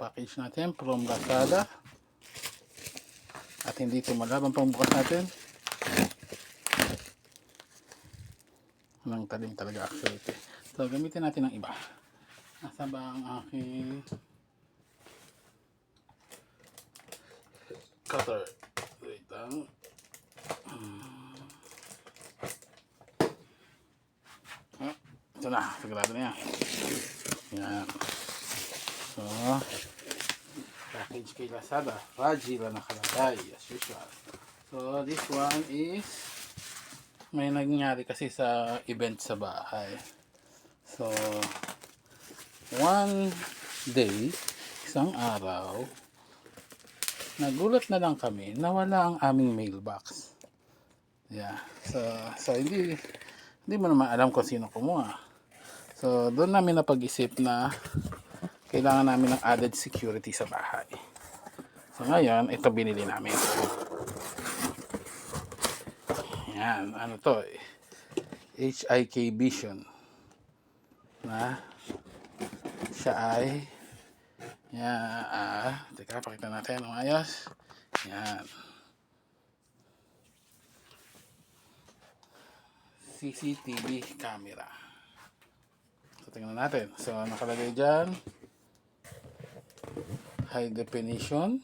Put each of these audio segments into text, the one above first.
package natin from Lazada. At hindi ito malabang pang bukas natin. Walang talim talaga actually. So, gamitin natin ng iba. Nasa ba ang aking cutter? Wait lang. Ah, ito na, sigurado na yan. Yan. So, package kay Lazada. Fragile na nakalagay, as usual. So, this one is may nangyari kasi sa event sa bahay. So, one day, isang araw, nagulat na lang kami, nawala ang aming mailbox. Yeah. So, so hindi, hindi mo naman alam kung sino kumuha. So, doon namin napag-isip na kailangan namin ng added security sa bahay. So, ngayon, ito binili namin. Yan, ano to. HIK Vision. Na, siya ay, yan, ah, teka, pakita natin ang ayos. Yan. CCTV camera. So, tingnan natin. So, nakalagay dyan, high definition,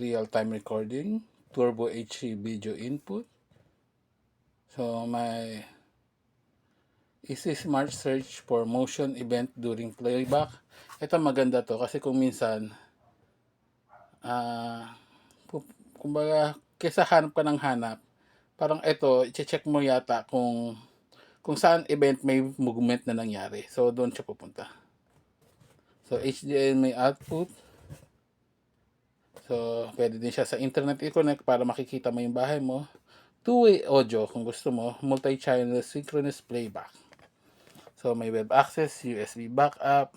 real-time recording, turbo HD video input. So, may easy smart search for motion event during playback. Ito maganda to kasi kung minsan, pu- kumbaga, kesa hanap ka ng hanap, parang ito, i-check mo yata kung kung saan event may movement na nangyari. So, doon siya pupunta. So, HDMI output. So, pwede din siya sa internet i-connect para makikita mo yung bahay mo. Two-way audio kung gusto mo. Multi-channel synchronous playback. So, may web access, USB backup,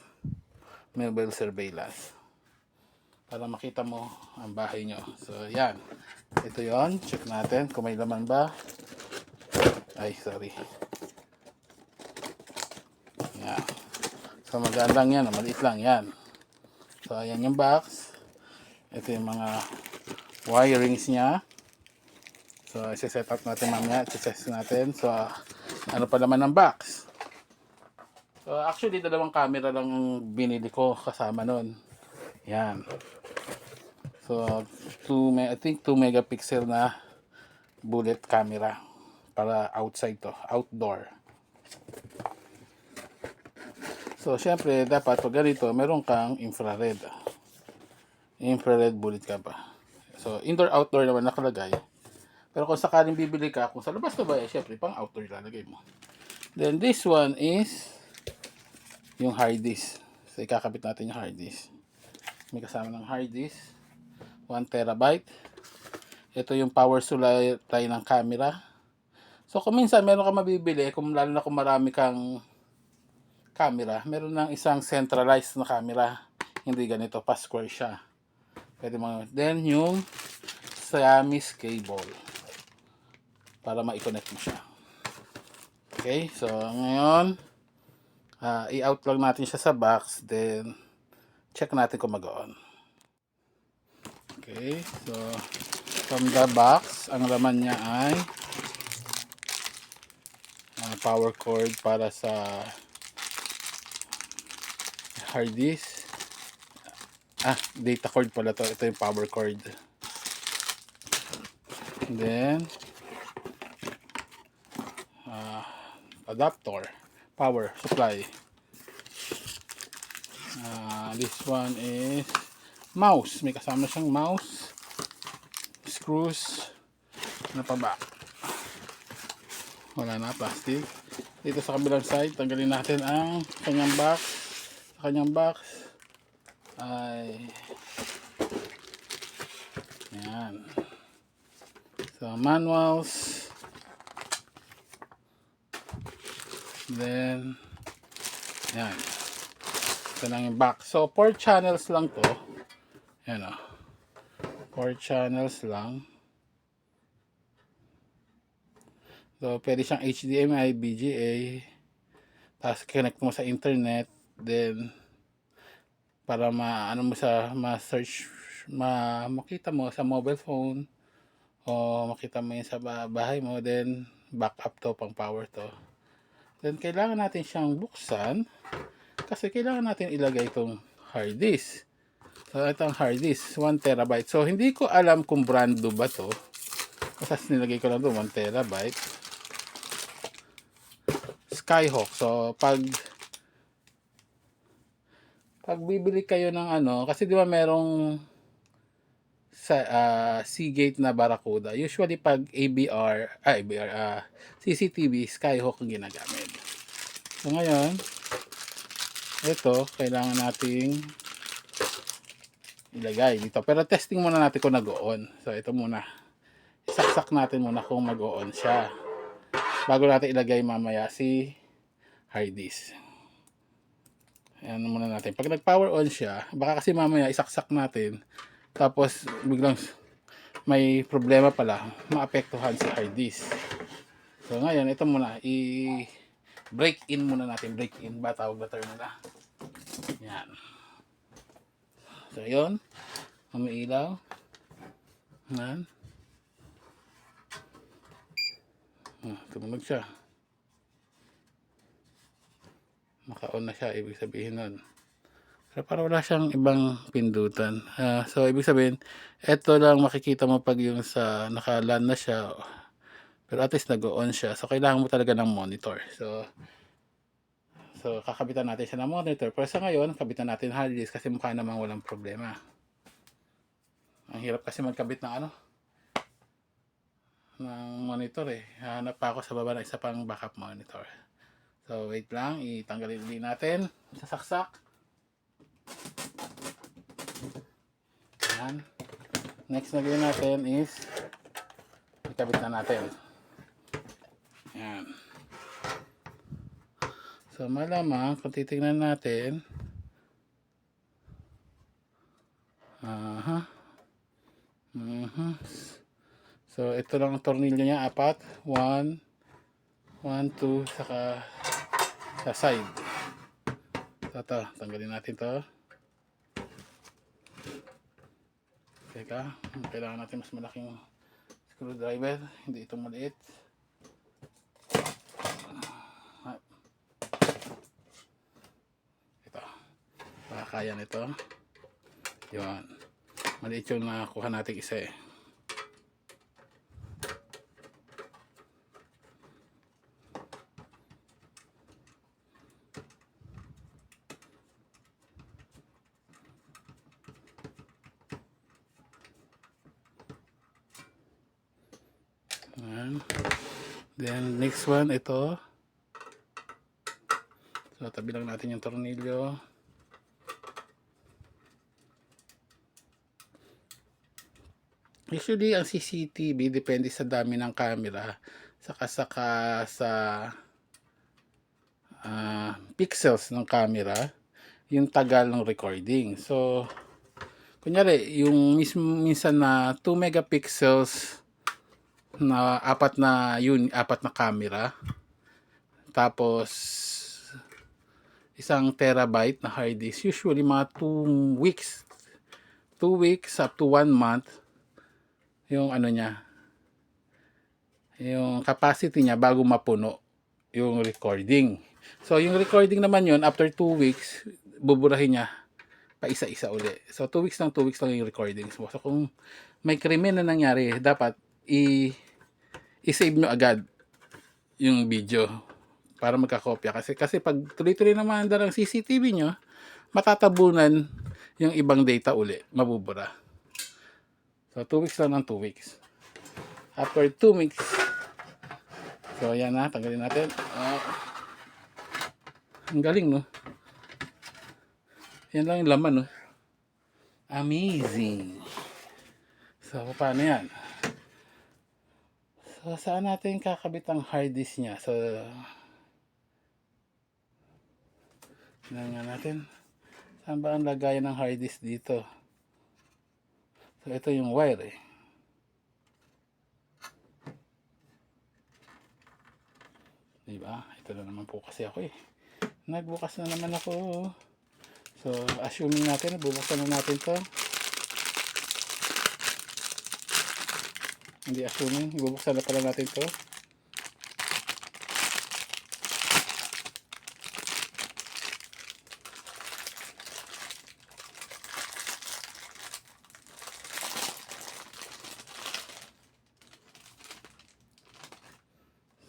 mobile surveillance. Para makita mo ang bahay nyo. So, yan. Ito yon Check natin kung may laman ba. Ay, sorry. Yan. So, magaan lang yan. Maliit lang yan. So, ayan yung box. Ito yung mga wirings niya. So, isi-set up natin mamaya. Isi-test natin. So, ano pa naman ng box? So, actually, dalawang camera lang ang binili ko kasama nun. Yan. So, 2, me- I think 2 megapixel na bullet camera para outside to, outdoor. So, syempre, dapat pag ganito, meron kang infrared. Infrared bullet ka pa. So, indoor-outdoor naman nakalagay. Pero kung sakaling bibili ka, kung sa labas ka ba, eh, syempre, pang outdoor ilalagay mo. Then, this one is yung hard disk. So, ikakabit natin yung hard disk. May kasama ng hard disk. 1 terabyte. Ito yung power supply ng camera. So, kung minsan meron ka mabibili, kung lalo na kung marami kang camera, meron ng isang centralized na camera. Hindi ganito, pa-square siya. Pwede mo. Then, yung Siamese cable. Para ma-connect mo siya. Okay, so ngayon, ah, i-out lang natin siya sa box. Then, check natin kung mag-on. Okay, so from the box, ang laman niya ay ah, power cord para sa hard disk. Ah, data cord pala to. Ito yung power cord. And then, ah, adapter, power supply. Ah, this one is mouse. May kasama siyang mouse, screws, ano pa ba? Wala na, plastic. Dito sa kabilang side, tanggalin natin ang kanyang box. Sa kanyang box ay yan. So, manuals. Then, yan. Ito lang yung box. So, 4 channels lang to. Yan o. 4 channels lang. So, pwede siyang HDMI, VGA. Tapos, connect mo sa internet. Then, para ma ano mo sa ma-search ma makita mo sa mobile phone o makita mo yun sa ba- bahay mo then backup to pang power to. Then kailangan natin siyang buksan kasi kailangan natin ilagay itong hard disk. So ito ang hard disk 1 terabyte. So hindi ko alam kung brando ba to. Kasi nilagay ko lang doon 1 terabyte. Skyhawk. So pag pag bibili kayo ng ano, kasi di ba merong sa ah, Seagate na Barracuda. Usually pag ABR, ah, ABR, ah, CCTV, Skyhawk ang ginagamit. So ngayon, ito, kailangan nating ilagay dito. Pero testing muna natin kung nag-on. So ito muna. Saksak natin muna kung mag-on siya. Bago natin ilagay mamaya si hard disk. Ayan muna natin. Pag nag-power on siya, baka kasi mamaya isaksak natin. Tapos biglang may problema pala. Maapektuhan si hard disk. So ngayon, ito muna. I break in muna natin. Break in ba tawag na term nila? Yan. So yun. Umiilaw. Yan. Ah, tumunog siya. Naka-on na siya, ibig sabihin nun. Pero para wala siyang ibang pindutan. Ah, so, ibig sabihin, eto lang makikita mo pag yung sa naka-LAN na siya. Pero at least nag-on siya. So, kailangan mo talaga ng monitor. So, so kakabitan natin siya ng monitor. Pero sa ngayon, kabitan natin hard disk kasi mukha namang walang problema. Ang hirap kasi magkabit ng ano, ng monitor eh. Hanap pa ako sa baba ng isa pang backup monitor. So, wait lang. Itanggalin ulit natin. Sasaksak. Ayan. Next na gawin natin is ikabit na natin. Ayan. So, malamang kung titingnan natin Aha. Mhm. So, ito lang ang tornilyo niya. Apat. One. One, two. Saka sa side. So, ito. Tanggalin natin to. Teka. Kailangan natin mas malaking screwdriver. Hindi ito maliit. Ah. Ito. Baka kaya nito. Yun. Maliit yung nakuha natin isa eh. Then, next one, ito. So, tabi lang natin yung tornilyo. Usually, ang CCTV, depende sa dami ng camera, saka saka sa ah, pixels ng camera, yung tagal ng recording. So, kunyari, yung mismo, minsan na 2 megapixels na apat na yun, apat na camera. Tapos isang terabyte na hard disk. Usually mga 2 weeks. 2 weeks up to 1 month yung ano niya. Yung capacity niya bago mapuno yung recording. So yung recording naman yun after 2 weeks buburahin niya pa isa-isa uli. So 2 weeks lang 2 weeks lang yung recordings mo. So kung may krimen na nangyari, dapat i i-save nyo agad yung video para magkakopya. Kasi kasi pag tuloy-tuloy naman ang CCTV nyo matatabunan yung ibang data uli. Mabubura. So 2 weeks lang ng 2 weeks. After 2 weeks so yan na tanggalin natin. Ah. ang galing no? Yan lang yung laman no? Amazing. So paano yan So, saan natin kakabit ang hard disk niya? So, tingnan nga natin. Saan ba ang lagayan ng hard disk dito? So, ito yung wire eh. Diba? Ito na naman po kasi ako eh. Nagbukas na naman ako. So, assuming natin, bubuksan na natin to. Hindi assuming, bubuksan na pala natin to.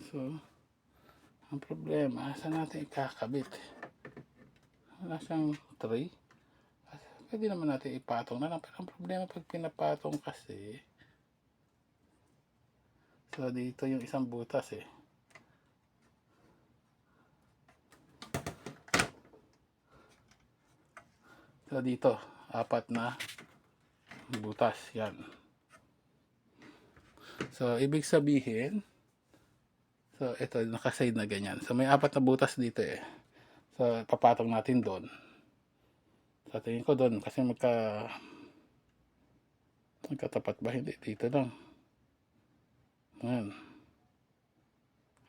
So, ang problema, saan natin ikakabit? Wala siyang tray. Pwede naman natin ipatong na lang. Pero ang problema pag pinapatong kasi, so dito yung isang butas eh. So dito, apat na butas. Yan. So, ibig sabihin, So, ito, nakaside na ganyan. So, may apat na butas dito eh. So, papatong natin doon. Sa tingin ko doon, kasi magka... Magkatapat ba? Hindi, dito lang. Ayan.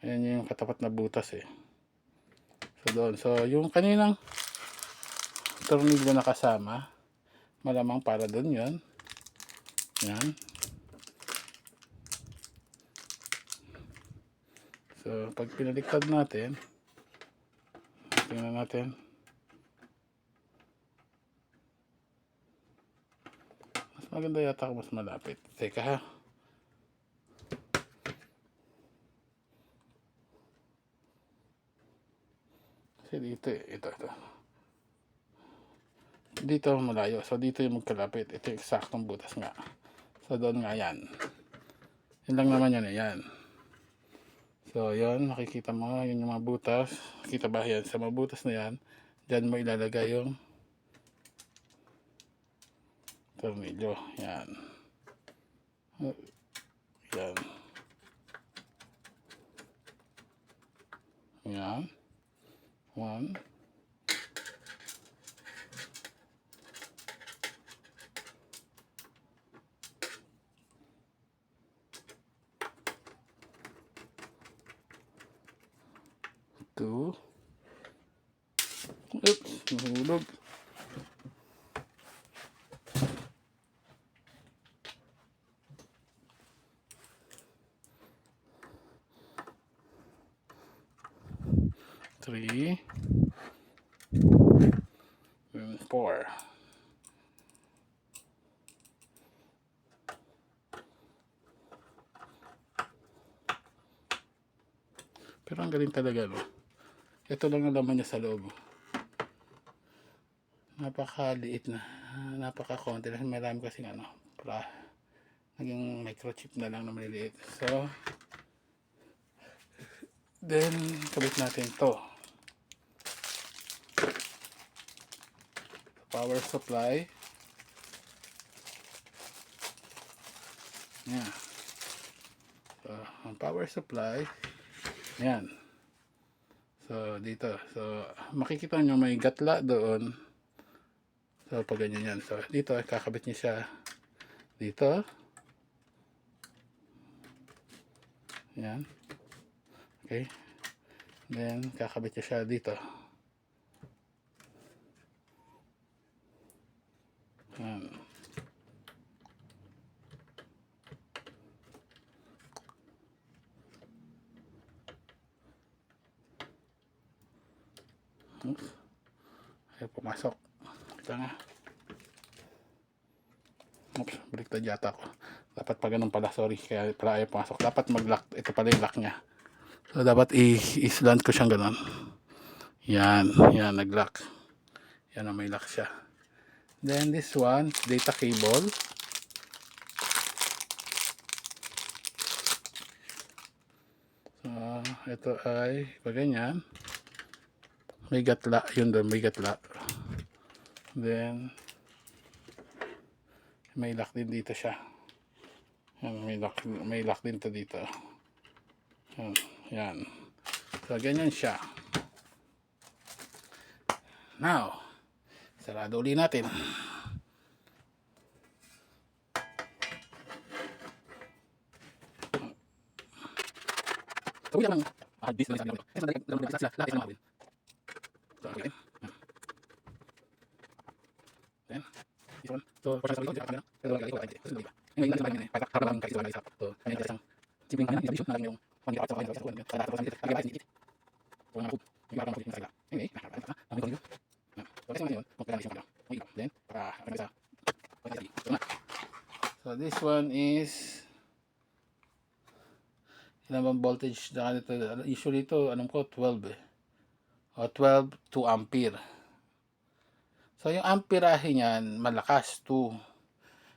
Ayan yung katapat na butas eh. So, doon. So, yung kaninang tornilyo na kasama, malamang para doon yan. Yan. So, pag pinaliktad natin, tingnan natin. Mas maganda yata mas malapit. Teka ha. Kasi dito. Ito, ito. Dito malayo. So, dito yung magkalapit. Ito yung eksaktong butas nga. So, doon nga yan. Yan lang naman yan eh. Yan. So, yun, makikita mo, yun yung mga butas. Kita ba yan? Sa mga butas na yan, dyan mo ilalagay yung tornilyo. Yan. Yan. Yan. one. Two. Oops, hold up. 3 and 4 pero ang galing talaga no? ito lang ang laman niya sa loob. Napakaliit na. Napaka konti marami kasi ano pra, naging microchip na lang na maliliit. So then kabit natin to. Power supply. Yan. So, ang power supply, yan. So, dito. So, makikita nyo may gatla doon. So, pag ganyan yan. So, dito, kakabit niya siya dito. Yan. Okay. Then, kakabit niya siya dito. Yan. Oops. Ayaw pumasok. Ito nga. Oops, baliktad yata ako. Dapat pa ganun pala, sorry. Kaya pala ayaw pumasok. Dapat mag-lock. Ito pala yung lock niya. So, dapat i-slant ko siyang ganun. Yan. Yan, nag-lock. Yan may lock siya. Then this one, data cable. So, ito ay pag ganyan may gatla yun doon may gatla then may lock din dito siya yan, may lock, may lock din to dito yan, yan so ganyan siya now sarado uli natin Tawid lang. Ah, bis lang sa kanila. Eh, sandali, lalo na sila. Lahat isang mawin. So, okay. So, for example, ito, camera. Pero wala ito, ito, ito, Ngayon, lang naman para para lang kayo sa So, kanya isang simpleng ano, vision na yung sa pang sa sa pang sa pang sa So, na yung parang pang sa Anyway, nakakita. Ang ko So, kasi ngayon, magkano siya magkano. Then, para ano sa So, na. So, this one is ilan bang voltage na nito? Usually ito, anong ko, 12 eh. O 12 to ampere. So, yung amperahe niyan, malakas, 2.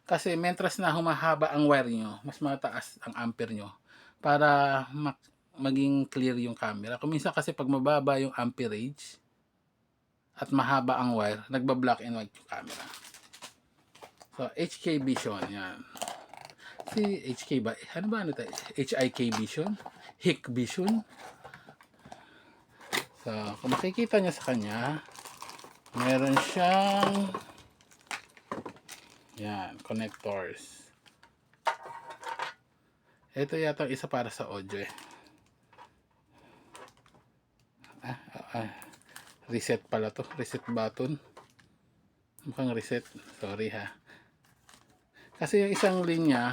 Kasi mentras na humahaba ang wire nyo, mas mataas ang ampere nyo para maging clear yung camera. Kung minsan kasi pag mababa yung amperage at mahaba ang wire, nagba-black and white yung camera. So, HK Vision, yan. Si HK ba? Ano ba ano tayo? HIK Vision? HIK Vision? So, kung makikita niya sa kanya, meron siyang yan, connectors. Ito yata isa para sa audio eh. Ah, ah, ah. reset pala to. Reset button. Mukhang reset. Sorry ha. Kasi yung isang linya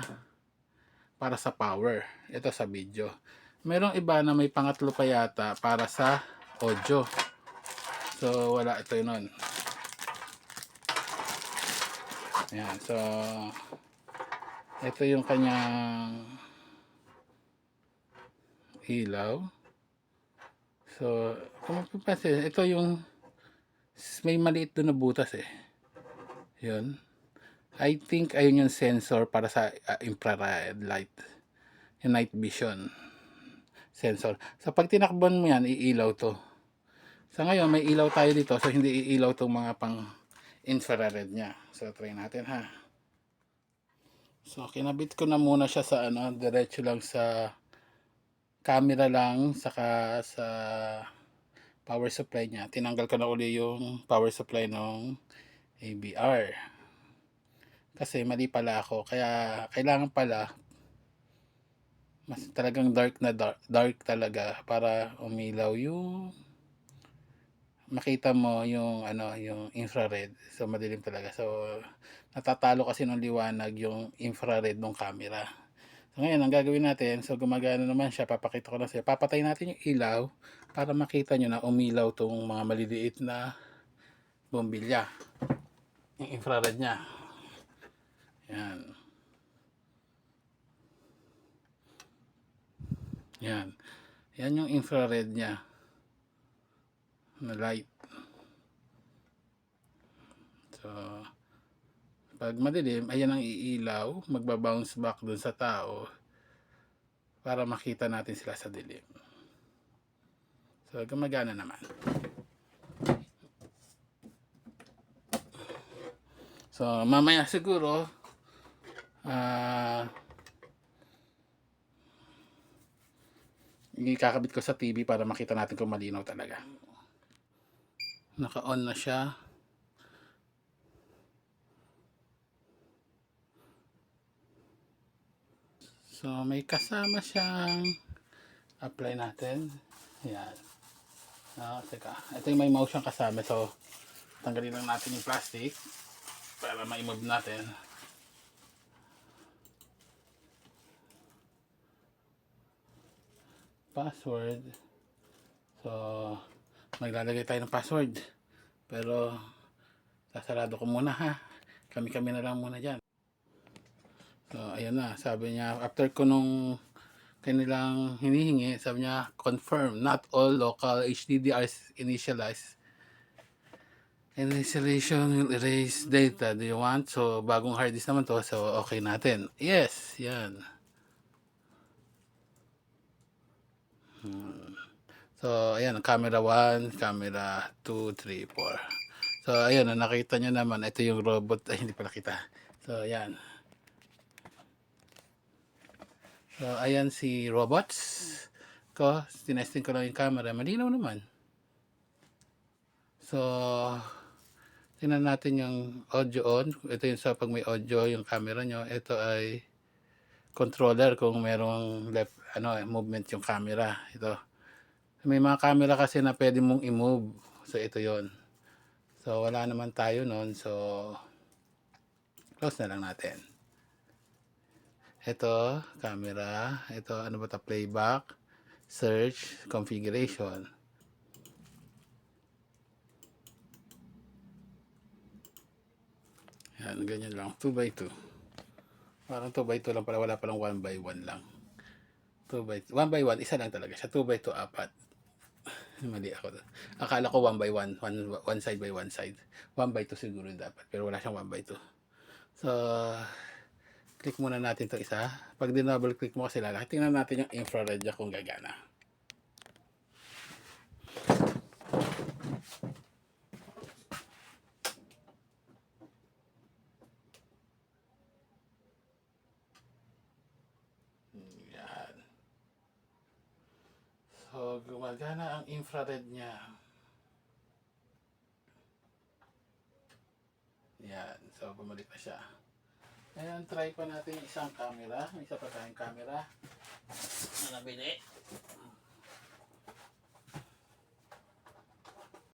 para sa power. Ito sa video. Merong iba na may pangatlo pa yata para sa audio. So, wala ito nun. Ayan, so ito yung kanyang ilaw. So, kung mapapansin, ito yung may maliit doon na butas eh. Yun. I think ayun yung sensor para sa uh, infrared light. Yung night vision sensor. So, pag tinakban mo yan, iilaw to. Sa ngayon, may ilaw tayo dito. So, hindi iilaw tong mga pang infrared niya. So, try natin ha. So, kinabit ko na muna siya sa ano, diretso lang sa camera lang, saka sa power supply niya. Tinanggal ko na uli yung power supply ng ABR. Kasi mali pala ako. Kaya, kailangan pala mas talagang dark na dark, dark talaga para umilaw yung makita mo yung ano yung infrared. So madilim talaga. So natatalo kasi ng liwanag yung infrared ng camera. So ngayon ang gagawin natin so gumagana naman siya papakita ko lang siya papatay natin yung ilaw para makita nyo na umilaw tong mga maliliit na bombilya. Yung infrared nya yan. Yan. Yan yung infrared nya na light. So, pag madilim, ayan ang iilaw, magbabounce back dun sa tao para makita natin sila sa dilim. So, gumagana naman. So, mamaya siguro, ah, ikakabit ko sa TV para makita natin kung malinaw talaga naka-on na siya. So may kasama siyang apply natin. Yan ah, teka. Ito yung may mouse siyang kasama. So tanggalin lang natin yung plastic para ma-move natin. Password. So maglalagay tayo ng password. Pero sasarado ko muna ha? Kami kami na lang muna dyan. So ayan na. Sabi niya after ko nung kanilang hinihingi sabi niya confirm not all local HDDRs initialized. Initialization will erase data. Do you want? So bagong hard disk naman to so okay natin. Yes yan. Hmm. So, ayan, camera 1, camera 2, 3, 4. So, ayan, nakita nyo naman, ito yung robot, ay hindi pala kita. So, ayan. So, ayan si robots ko. Tinesting ko lang yung camera. Malinaw naman. So, tingnan natin yung audio on. Ito yung sa pag may audio yung camera nyo. Ito ay controller kung merong left, ano, movement yung camera. Ito. May mga camera kasi na pwede mong i-move. So, ito yon So, wala naman tayo noon. So, Close na lang natin. Ito, camera. Ito, ano ba ito? Playback. Search. Configuration. Yan, ganyan lang. 2 by 2 Parang 2 by 2 lang pala. Wala palang 1 by 1 lang. 2 by 1 by 1, isa lang talaga siya. 2 by 2, apat. Mali ako. Akala ko 1 by 1, 1, one side by 1 side. 1 by 2 siguro dapat. Pero wala siyang 1 by 2. So, click muna natin to isa. Pag dinouble click mo kasi lalaki, tingnan natin yung infrared niya kung gagana. Yan. So, gumagana ang infrared niya. Yan. So, bumalik na siya. Ngayon, try pa natin isang camera. Isa pa tayong camera na nabili.